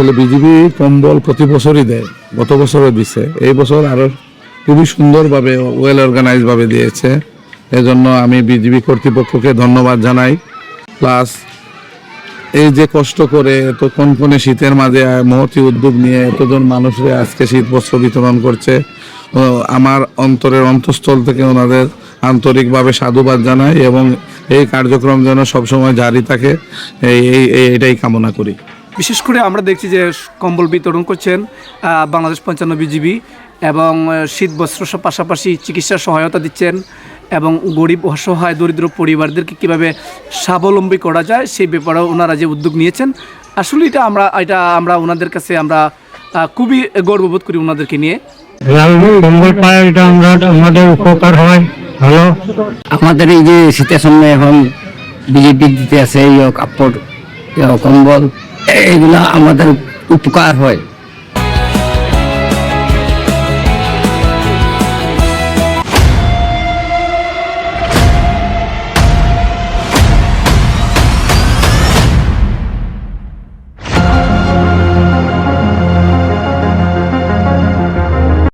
আসলে বিজিবি কম্বল প্রতি বছরই দেয়, গত বছরও দিছে। এই বছর আরও খুবই সুন্দরভাবে ওয়েল অর্গানাইজ ভাবে দিয়েছে। এজন্য আমি বিজিবি কর্তৃপক্ষকে ধন্যবাদ জানাই। প্লাস এই যে কষ্ট করে এত কনকনে শীতের মাঝে মহতি উদ্যোগ নিয়ে এতজন মানুষরা আজকে শীত বস্ত্র বিতরণ করছে আমার অন্তরের অন্তঃস্থল থেকে ওনাদের আন্তরিকভাবে সাধুবাদ জানাই এবং এই কার্যক্রম যেন সবসময় জারি থাকে এই- এটাই কামনা করি। বিশেষ করে আমরা দেখছি যে কম্বল বিতরণ করছেন বাংলাদেশ পঞ্চান্ন বিজিবি এবং শীত বস্ত্র সহ পাশাপাশি চিকিৎসা সহায়তা দিচ্ছেন এবং গরিব অসহায় দরিদ্র পরিবারদেরকে কীভাবে স্বাবলম্বী করা যায় সেই ব্যাপারেও ওনারা যে উদ্যোগ নিয়েছেন আসলে এটা আমরা এটা আমরা ওনাদের কাছে আমরা খুবই গর্ববোধ করি ওনাদেরকে নিয়ে। লালমন পায় এটা আমরা আমাদের উপকার হয়। ভালো আমাদের এই যে শীতের সামনে এখন বিজেপি দিতে আছে এই কাপড় কম্বল এগুলা আমাদের উপকার হয়।